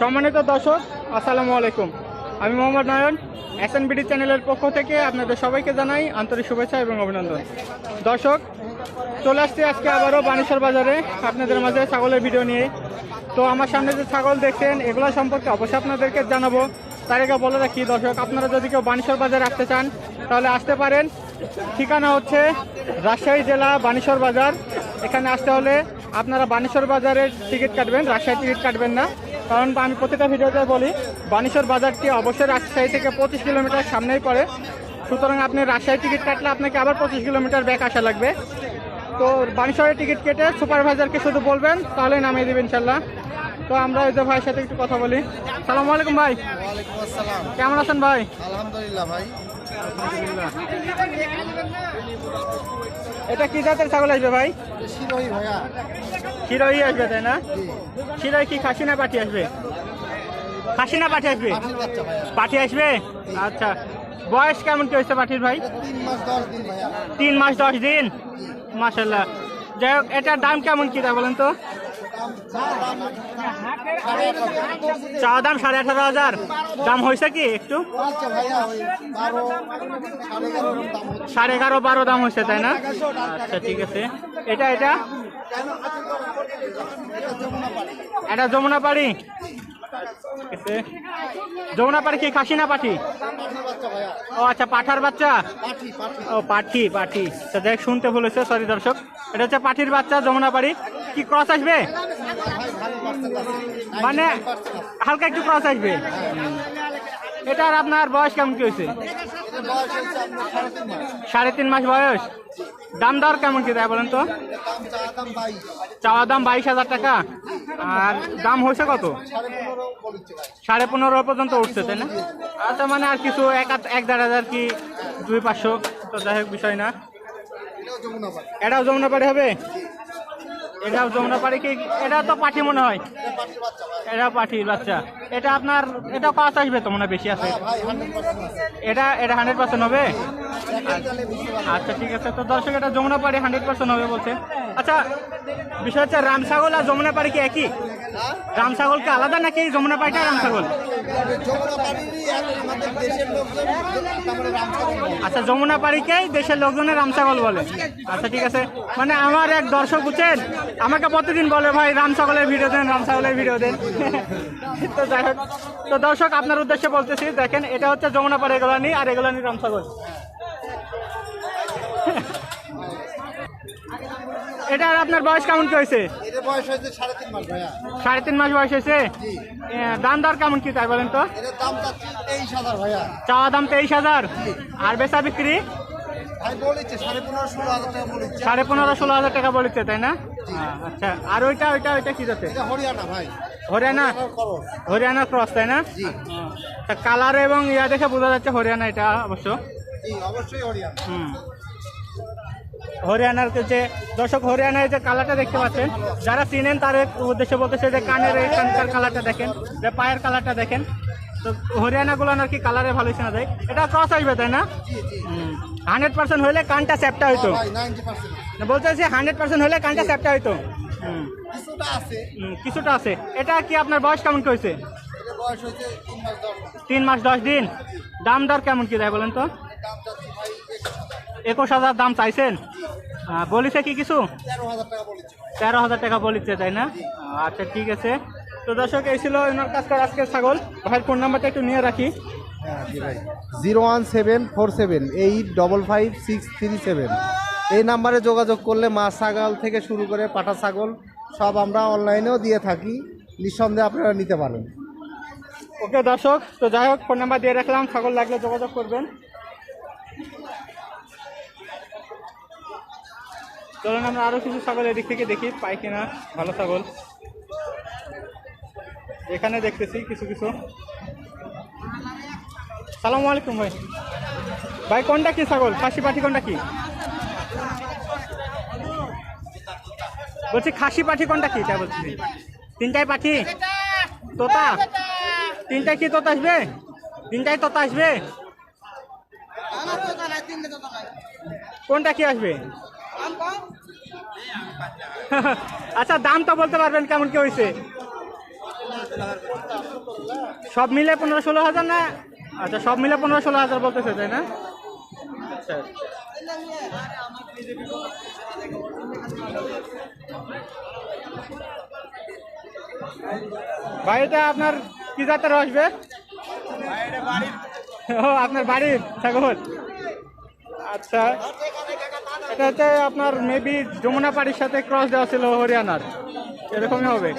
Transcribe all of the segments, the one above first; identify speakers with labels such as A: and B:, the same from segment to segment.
A: সম্মানিত দর্শক, আসসালামু আলাইকুম। আমি Mohammad Nayan S N BD চ্যানেলের পক্ষ থেকে আপনাদের সবাইকে জানাই আন্তরিক শুভেচ্ছা এবং অভিনন্দন। দর্শক, চলে আসছি আজকে আবারও বানেশ্বর বাজারে। আপনাদের মাঝে ছাগলের ভিডিও নিয়ে। তো আমার সামনে যে ছাগল দেখছেন, এগুলো সম্পর্কে অবশ্যই আপনাদেরকে জানাব। তার আগে বলে রাখি, দর্শক, আপনারা যদি কেউ বানেশ্বর বাজারে আসতে চান, তাহলে আসতে পারেন। ঠিকানা হচ্ছে রাজশাহী জেলা বানেশ্বর বাজার। এখানে আসতে হলে আপনারা বানেশ্বর বাজারের টিকিট কাটবেন। রাজশাহী টিকিট কাটবেন না। কারণ আমি প্রতিটা ভিডিওতে বলি বানেশ্বর বাজারটি অবশ্যই রাজশাহী থেকে পঁচিশ কিলোমিটার সামনেই পড়ে। সুতরাং আপনি রাজশাহী টিকিট কাটলে আপনাকে আবার পঁচিশ কিলোমিটার ব্যাক আসা লাগবে। তো বানেশ্বরের টিকিট কেটে সুপারভাইজারকে শুধু বলবেন তাহলে নামিয়ে দেবেন ইনশাল্লাহ তো আমরা ওই যে ভাইয়ের সাথে একটু কথা বলি। সালাম আলাইকুম ভাই। কেমন আছেন ভাই?
B: আলহামদুলিল্লাহ ভাই।
A: এটা কি জাতের ছাগল আসবে ভাই? শিরোই আসবে তাই না?
B: জি
A: শিরোই কি খাসি না পাঠিয়ে আসবে? খাসি না পাঠিয়ে আসবে?
B: পাখির বাচ্চা ভাইয়া।
A: পাঠি আসবে? আচ্ছা। বয়স কেমন কি হয়েছে পাঠির ভাই?
B: তিন মাস দশ দিন
A: মাসাল্লাহ যাই হোক এটার দাম কেমন কি তা বলেন তো?
B: চা দাম সাড়ে
A: আঠারো হাজার দাম হয়েছে কি একটু?
B: আচ্ছা সাড়ে এগারো
A: বারো দাম হয়েছে তাই না? আচ্ছা ঠিক আছে। এটা এটা?
B: এটা যমুনা পাড়ি।
A: যমুনা পাড়ি কি, খাসি না পাঠি? ও আচ্ছা পাঠার বাচ্চা? ও, পাঠি পাঠি। দেখ, শুনতে ভুলেছে সরি দর্শক। এটা হচ্ছে পাঠির বাচ্চা, যমুনা পাড়ি। কি ক্রস আসবে? মানে হালকা একটু ক্রস আসবে। এটার আপনার বয়স কেমন কি হয়েছে?
B: সাড়ে তিন মাস
A: বয়স। দাম দর কেমন কি দেয় বলেন তো? চাওয়া দাম বাইশ হাজার টাকা। আর দাম হয়েছে কত?
B: সাড়ে পনেরো
A: পর্যন্ত উঠছে, তাই না? আচ্ছা মানে আর কিছু এক এক দেড় হাজার কি দুই পাঁচশো? তো যাই হোক, বিষয় না।
B: এটাও যমুনা পাড়ি
A: হবে? এটাও যমুনা পাড়ি কি, এটা তো পাঠি মনে হয়।
B: এটা পাখির বাচ্চা।
A: এটা পাঠির বাচ্চা এটা আপনার, এটা কত আসবে তো মনে বেশি আছে। এটা এটা হান্ড্রেড পার্সেন্ট হবে? আচ্ছা ঠিক আছে। তো দর্শক, এটা যমুনা পাড়ি হান্ড্রেড পার্সেন্ট হবে বলছে। আচ্ছা বিষয় হচ্ছে রাম ছাগল আর যমুনা পাড়ি কি একই? রাম ছাগল কি আলাদা নাকি যমুনা পাড়িটা রাম ছাগল আচ্ছা যমুনা পাড়িকেই দেশের লোকজনের রামছাগল বলে। আচ্ছা ঠিক আছে। মানে আমার এক দর্শক বুঝছেন? আমাকে প্রতিদিন বলে, ভাই রামছাগলের ভিডিও দেন রামছাগলের ভিডিও দেন। তো যাই হোক। তো দর্শক, আপনার উদ্দেশ্যে বলতেছি, দেখেন, এটা হচ্ছে যমুনা পাড়ি এগুলানি আর এগুলানি রাম ছাগল এটা আপনার বয়স কেমন কি হয়েছে?
B: বয়স হয়েছে সাড়ে তিন মাস ভাইয়া।
A: সাড়ে তিন মাস বয়স হয়েছে? দাম দর কেমন কি তাই বলেন তো?
B: দাম তেইশ হাজার ভাইয়া।
A: চাওয়া দাম তেইশ হাজার? আর বেচা বিক্রি?
B: সাড়ে পনেরো ষোলো হাজার টাকা বলেছে
A: সাড়ে পনেরো ষোলো হাজার টাকা বলেছে তাই না? আচ্ছা। আর ওইটা ওইটা ওইটা কি যাচ্ছে
B: হরিয়ানা ভাই।
A: হরিয়ানা? হরিয়ানা ক্রস তাই না? কালার এবং ইয়া দেখে বোঝা যাচ্ছে হরিয়ানা এটা অবশ্য।
B: অবশ্যই হরিয়ানা।
A: হুম। হরিয়ানার যে দর্শক হরিয়ানার যে কালারটা দেখতে পাচ্ছেন যারা চিনেন তার উদ্দেশ্যে বলতেছে যে কানের এখানকার কালারটা দেখেন যে পায়ের কালারটা দেখেন তো হরিয়ানাগুলো আর কি কালারে ভালোই শোনা যায়। এটা ক্রস আসবে তাই না? হান্ড্রেড পার্সেন্ট হলে কানটা চ্যাপটা হইতো।
B: ভাই নাইনটি পার্সেন্ট।
A: না, বলতেছি হান্ড্রেড পার্সেন্ট হলে কানটা চ্যাপটা হইতো।
B: কিছুটা আছে।
A: এটা কি আপনার বয়স কেমন কি হয়েছে?
B: এদের বয়স হয়েছে তিন মাস দশ
A: তিন মাস দশ দিন। দাম দর কেমন কি দেয় বলেন তো? একুশ হাজার দাম চাইছেন? বলিছে কি কিছু?
B: তেরো হাজার টাকা বলেছে।
A: তাই না? আচ্ছা ঠিক আছে। তো দর্শক এই ছিল ওনার কাছকার আজকের ছাগল। ভাইয়ের ফোন নাম্বারটা একটু নিয়ে রাখি।
B: হ্যাঁ zero one seven four seven eight double five six three seven. এই নাম্বারে যোগাযোগ করলে মাছ ছাগল থেকে শুরু করে পাঠা ছাগল সব আমরা অনলাইনেও দিয়ে থাকি। নিঃসন্দেহে আপনারা নিতে পারেন।
A: ওকে দর্শক তো যাই হোক ফোন নাম্বার দিয়ে রাখলাম। ছাগল লাগলে যোগাযোগ করবেন। চলুন, আমরা আরও কিছু ছাগল এদিক থেকে দেখি, পাই কিনা ভালো ছাগল। এখানে দেখতেছি কিছু কিছু। সালাম আলাইকুম ভাই। ভাই, কোনটা কি ছাগল? খাসি পাঠি কোনটা কি? বলছি, খাসি পাঠি কোনটা কি? তা বলছি। তিনটাই পাঠি? তোতা? তিনটায় কি তোতা আসবে? তিনটায় তোতা আসবে? কোনটা কি আসবে? আচ্ছা দাম তো বলতে পারবেন কেমন কি হয়েছে? সব মিলে পনেরো ষোলো হাজার না? আচ্ছা সব মিলে পনেরো ষোলো হাজার বলতেছে তাই না? আচ্ছা ভাই এটা আপনার কি জাতের আসবে ও আপনার বাড়ির ছাগল। আচ্ছা। এটা হচ্ছে আপনার মেবি যমুনা পাড়ির সাথে ক্রস দেওয়া ছিল হরিয়ানার। এরকমই হবে।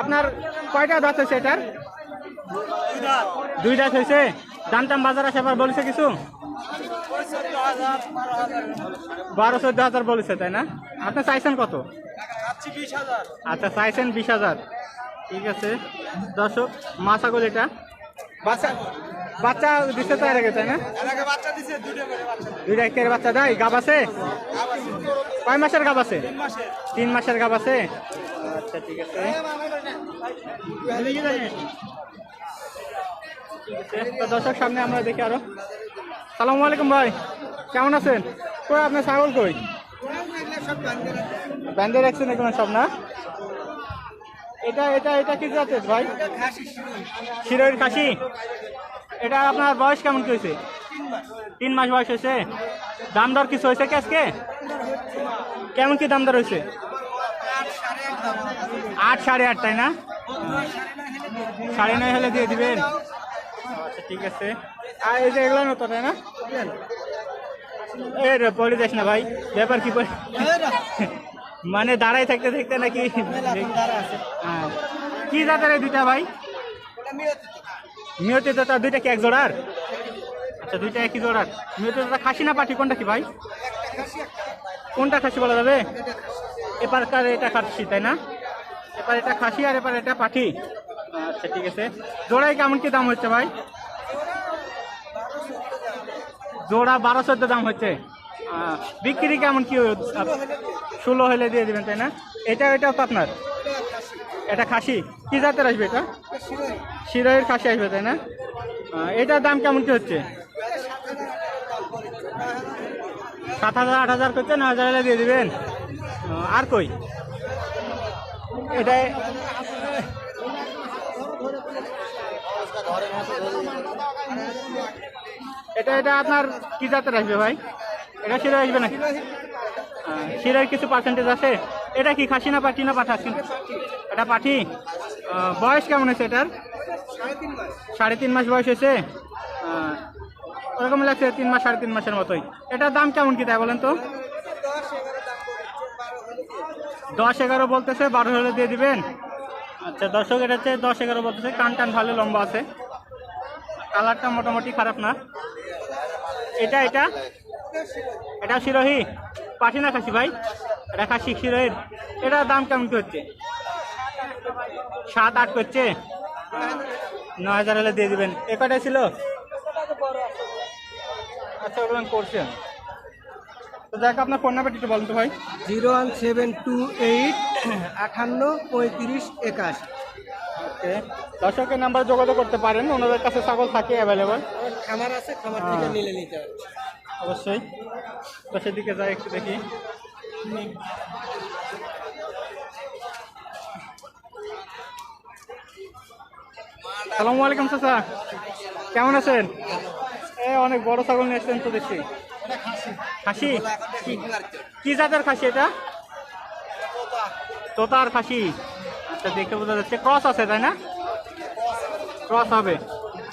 A: আপনার কয়টা দাঁত হয়েছে এটার? দুই দাঁত হয়েছে? দাম টাম বাজার আসে আবার বলেছে কিছু? বারো চোদ্দ হাজার বলেছে তাই না? আপনি চাইছেন কত? আচ্ছা চাইছেন বিশ হাজার। ঠিক আছে। দর্শক মা ছাগল এটা? বাচ্চা বাচ্চা দিচ্ছে তো আগে তাই না? দুইটা একের বাচ্চা দেয় গাব আছে? কয় মাসের গাব আছে? তিন মাসের গাব আছে? আচ্ছা ঠিক আছে। দর্শক, সামনে আমরা দেখি আরও। সালাম আলাইকুম ভাই, কেমন আছেন? কই আপনার ছাগল কই? ব্যান্ডে রাখছেন এখানে সব, না? এটা এটা এটা কি জাতের ভাই? শিরোইর খাসি। এটা আপনার বয়স কেমন কি হয়েছে? তিন মাস বয়স হয়েছে। দাম দর কিছু হয়েছে কি আজকে? কেমন কি দাম দর হয়েছে? আট সাড়ে আট তাই না? সাড়ে নয় হলে দিয়ে দিবেন। আচ্ছা ঠিক আছে। আর এই যে এগুলো নতুন তাই না? এ রে পড়ে যাস না ভাই। ব্যাপার কি মানে দাঁড়াই থাকতে থাকতে নাকি? হ্যাঁ। কি জাতের দুইটা ভাই? মিয়তে দাতা দুইটা কি এক জোড়ার? আচ্ছা দুইটা একই জোড়ার। দাতা খাসি না পাঠি কোনটা কি ভাই? কোনটা খাসি বলা যাবে? এপার কার এটা খাসি তাই না? এবার এটা খাসি আর এবার এটা পাঠি আচ্ছা ঠিক আছে। জোড়ায় কেমন কি দাম হচ্ছে ভাই? জোড়া বারো চোদ্দ দাম হচ্ছে। বিক্রি কেমন কি ষোলো হলে দিয়ে দিবেন তাই না? এটা এটাও তো আপনার। এটা খাসি। কি জাতের আসবে এটা? শিরোয়ের খাসি আসবে তাই না? এটার দাম কেমন কি হচ্ছে? সাত হাজার, আট হাজার করছে ন হাজার দিয়ে দিবেন। আর কই? এটা এটা এটা আপনার কি জাতের আসবে ভাই? এটা শিরা আসবে নাকি? শিরার কিছু পার্সেন্টেজ আছে? এটা কি খাসি না পাঠি না পাঠা এটা পাঠি? বয়স কেমন হয়েছে এটার? সাড়ে তিন মাস বয়স হয়েছে। ওরকম লাগছে তিন মাস, সাড়ে তিন মাসের মতোই। এটার দাম কেমন কি তাই বলেন তো? দশ এগারো বলতেছে, বারো হলে দিয়ে দিবেন। আচ্ছা দর্শক, এটা হচ্ছে দশ এগারো বলতেছে, কান টান ভালো, লম্বা আছে। কালারটা মোটামুটি খারাপ না। এটা এটা? এটা শিরোহি? পাঠি না খাসি ভাই? এটা খাসি শিরোহির। এটার দাম কেমন কি হচ্ছে? সাত আট করছে। ন হাজার হলে দিয়ে দিবেন। এ কটাই ছিল? আচ্ছা ওগুলো করছেন তো দেখ আপনার ফোন নাম্বারটা একটু বলুন তো ভাই।
B: Zero one seven two eight আটান্ন পঁয়ত্রিশ একাশি।
A: ওকে। দর্শকের নাম্বার যোগাযোগ করতে পারেন ওনাদের কাছে ছাগল থাকে অ্যাভেলেবল
B: খামার আছে খামার
A: থেকে
B: নিলে নিতে হবে।
A: অবশ্যই। তো সেদিকে যাই একটু দেখি। সালামু আলাইকুম চাচা। কেমন আছেন? এ, অনেক বড় ছাগল নিয়ে এসছেন তো দেখছি খাসি? কি- জাতের খাসি এটা? তোতার খাসি। আচ্ছা দেখে বোঝা যাচ্ছে ক্রস আছে, তাই না? ক্রস হবে।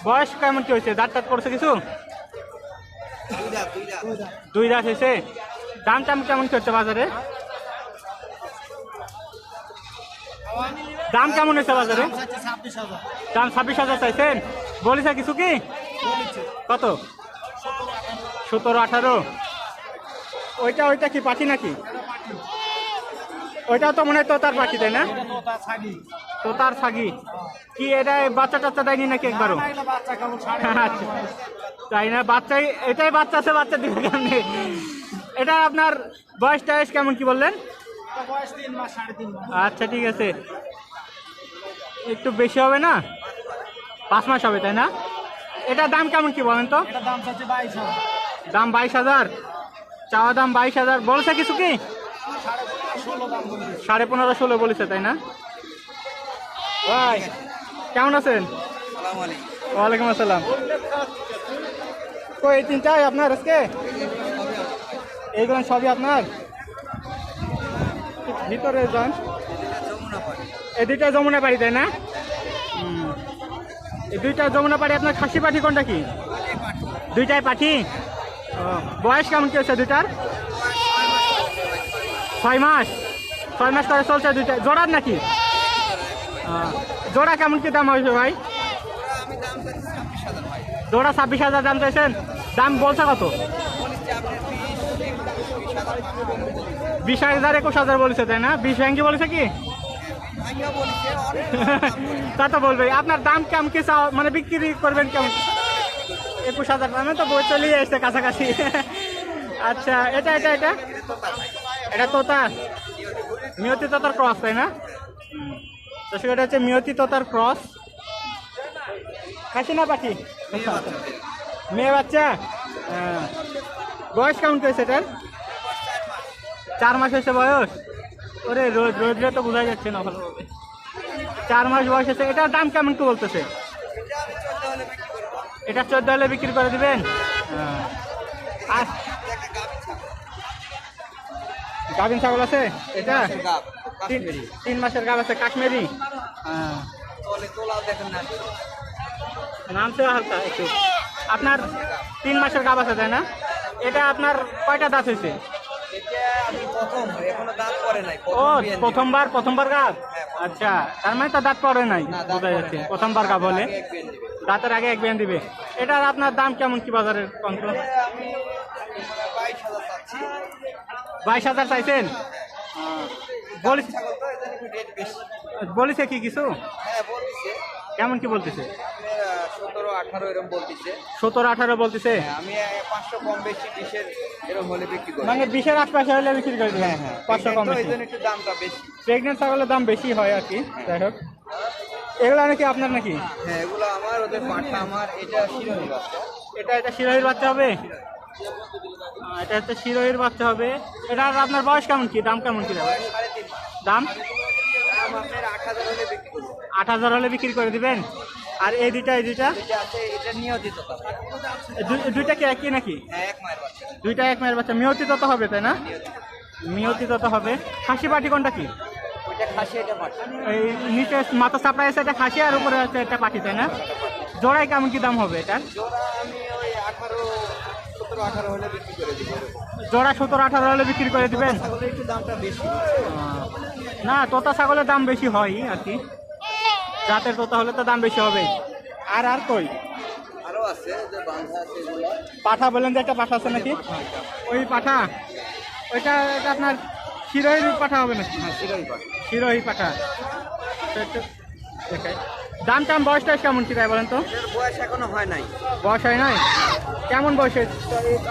A: বয়স কেমন কি হয়েছে? দাঁত টাত পড়ছে কিছু? দুই দাঁত হয়েছে। দাম টাম কেমন কি হচ্ছে বাজারে? দাম কেমন হয়েছে বাজারে? দাম ছাব্বিশ হাজার চাইছেন। বলেছে কিছু কি? কত? সতেরো আঠারো। ওইটা ওইটা কি পাখি নাকি? ওইটাও তো মনে হয় তোতার পাখি তাই না? তোতার ছাগি। কি এটা বাচ্চা টাচ্চা দেয়নি নাকি একবারও? আচ্ছা। তাই না? বাচ্চাই এটাই বাচ্চা আছে বাচ্চা দিবে কেমনি? এটা আপনার বয়স টয়স কেমন কি বললেন? আচ্ছা ঠিক আছে। একটু বেশি হবে না? পাঁচ মাস হবে তাই না? এটার দাম কেমন কি বলেন তো? দাম বাইশ হাজার। চাওয়া দাম বাইশ হাজার। বলছে কিছু কি? সাড়ে পনেরো ষোলো বলেছে তাই না? ভাই কেমন আছেন? ওয়ালাইকুম আসসালাম। তো এই তিনটাই আপনার আজকে? এইগুলো সবই আপনার? ভিতরে যান। এই দুইটা যমুনা বাড়ি তাই না? এই দুইটা যমুনা বাড়ি আপনার খাসি পাঠি কোনটা কি? দুইটাই পাঠি? বয়স কেমন কি হচ্ছে দুইটার? ছয় মাস। ছয় মাস করে চলছে দুইটা। জোড়ার নাকি? জোড়া কেমন কি দাম হয়েছে ভাই? জোড়া ছাব্বিশ হাজার দাম চাইছেন? দাম বলছে কত? বিশ হাজার একুশ হাজার বলেছে তাই না? বিশ ভ্যাঙ্গি বলেছে কি? তা তো বলবে আপনার দাম কেমন? কি মানে বিক্রি করবেন কেমন? একুশ হাজার দামে তো বই চলেই এসছে কাছাকাছি। আচ্ছা এটা এটা এটা? এটা তোতা মিয়তি তোতার ক্রস তাই না? তো সেটা হচ্ছে মিয়তি তোতার ক্রস খাসি না পাখি? মেয়ে বাচ্চা? হ্যাঁ। বয়স কেমন করেছে এটার? চার মাস হয়েছে বয়স? ওরে রোদ রোদ্রে তো বোঝা যাচ্ছে না ভালোভাবে চার মাস বয়স হয়েছে এটার দাম কেমন কি বলতেছে? এটা চোদ্দ হলে বিক্রি করে দিবেন? হ্যাঁ। আর গাভিন ছাগল আছে? এটা? তিন মাসের গাভ আছে কাশ্মীরি? হ্যাঁ। নামছে হালকা একটু। আপনার তিন মাসের গাভ আছে তাই না? এটা আপনার কয়টা দাঁত হয়েছে? প্রথমবার প্রথমবার গাভ আচ্ছা তার মানে তো দাঁত পড়ে নাই বোঝা যাচ্ছে। প্রথমবার গাভ হলে দাঁতের আগে এক বিয়ান দিবে এটার আপনার দাম কেমন কি বাজারের কন্ত্র বাইশ হাজার চাইছেন? বলিস বলিছে কি কিছু? কেমন কি বলতেছে?
C: আঠারো এরকম বলতেছে।
A: সতেরো আঠারো বলতেছে?
C: আমি পাঁচশো কম বেশি বিশের এরকম হলে বিক্রি করি।
A: মানে বিশের আশপাশে হলে বিক্রি করে দেবেন হ্যাঁ পাঁচশো কম
C: এই জন্য একটু দামটা বেশি।
A: প্রেগনেন্ট ছাগলের দাম বেশি হয় আর কি যাই হোক। এগুলো নাকি আপনার নাকি?
C: হ্যাঁ এগুলো আমার ওদের পাঠা আমার এটা শিরোহী বাচ্চা।
A: এটা এটা শিরোহির বাচ্চা হবে? এটা হচ্ছে শিরোহির বাচ্চা হবে। এটার আপনার বয়স কেমন কি? দাম কেমন কি? দাম?
C: দাম আট হাজার হলে বিক্রি
A: করে দিবেন? আর এই দুইটা এই দুইটা?
C: এটা আছে এটা
A: দুইটা কি একই নাকি?
C: হ্যাঁ এক মায়ের বাচ্চা।
A: দুইটা এক মায়ের বাচ্চা। মিয়তি তত হবে তাই না? মিয়তি তত হবে। খাসি পাটি কোনটা কি?
C: এটা
A: এই নিচে মাথা চাপড়া আছে এটা খাসি আর উপরে হচ্ছে একটা পাটি তাই না? জোড়ায় কেমন কি দাম হবে এটা?
C: জোড়া সতেরো আঠারো হলে বিক্রি করে
A: দিবেন? না তোতা ছাগলের দাম বেশি হয় আর কি। জাতের তোতা হলে তো দাম বেশি হবে আর আর কই?
C: আরও আছে যে বান্ধা আছে এগুলো।
A: পাঠা বলেন যে একটা পাঠা আছে নাকি? ওই পাঠা। ওইটা এটা আপনার শিরোহির পাঠা হবে নাকি?
C: হ্যাঁ শিরোহী পাঠা।
A: শিরোহি পাঠা। একটু দেখাই। দাম টাম বয়স টয়স কেমন কি তাই বলেন তো?
C: এর বয়স এখনও হয় নাই।
A: বয়স হয় নাই? কেমন বয়সে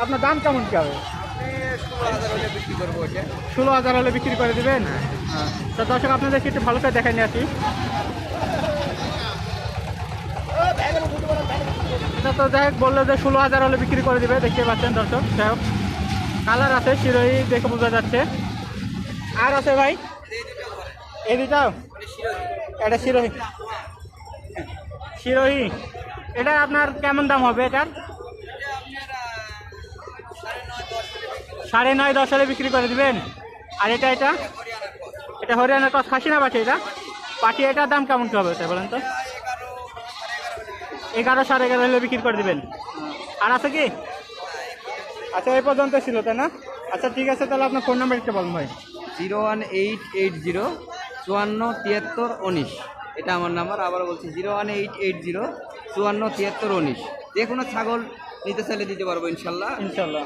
A: আপনার দাম কেমন কি হবে?
C: ষোলো হাজার হলে বিক্রি করব ওইটা
A: ষোলো হাজার হলে বিক্রি করে দিবেন? তো দর্শক আপনাদেরকে একটু ভালো করে দেখাই নিয়ে আসি। তো যাই হোক, বলল যে ষোলো হাজার হলে বিক্রি করে দিবে, দেখতে পাচ্ছেন দর্শক, যাই হোক। কালার আছে শিরোই দেখে বোঝা যাচ্ছে। আর আছে ভাই? এই এটা শিরোহি। শিরোহি। এটা আপনার কেমন দাম হবে এটার? সাড়ে নয় দশ হলে বিক্রি করে দিবেন। আর এটা এটা? এটা হরিয়ানার কস খাসি না পাঠি এটা? পাঠি এটার দাম কেমন কি হবে বলেন তো? এগারো সাড়ে এগারো হলে বিক্রি করে দিবেন। আর আছে কি? আচ্ছা এই পর্যন্ত ছিল তাই না? আচ্ছা ঠিক আছে তাহলে আপনার ফোন নাম্বার একটু বলুন ভাই।
C: Zero one eight eight zero চুয়ান্ন তিয়াত্তর উনিশ। এটা আমার নাম্বার আবার বলছি zero one eight eight zero চুয়ান্ন তিয়াত্তর উনিশ। যে কোনো ছাগল নিতে চাইলে দিতে পারব ইনশাল্লাহ।
A: ইনশাল্লাহ।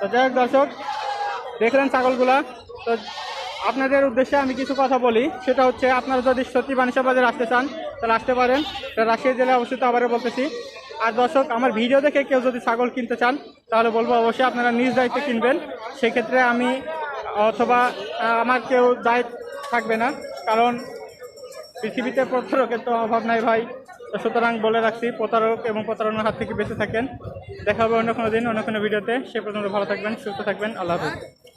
A: তো যাই হোক দর্শক দেখলেন ছাগলগুলা। তো আপনাদের উদ্দেশ্যে আমি কিছু কথা বলি। সেটা হচ্ছে, আপনারা যদি সত্যি বাণিজ্য বাজারে আসতে চান, তাহলে আসতে পারেন। রাজশাহী জেলায় অবস্থিত, আবারও বলতেছি। আর দর্শক, আমার ভিডিও দেখে কেউ যদি ছাগল কিনতে চান, তাহলে বলব অবশ্যই আপনারা নিজ দায়িত্বে কিনবেন। সেক্ষেত্রে আমি, অথবা আমার কেউ দায়িত্ব থাকবে না। কারণ পৃথিবীতে প্রতারকের তো অভাব নাই ভাই। সুতরাং বলে রাখছি, প্রতারক এবং প্রতারণার হাত থেকে বেঁচে থাকেন। দেখা হবে অন্য কোনো দিন, অন্য কোনো ভিডিওতে। সে পর্যন্ত ভালো থাকবেন, সুস্থ থাকবেন। আল্লাহ হাফিজ।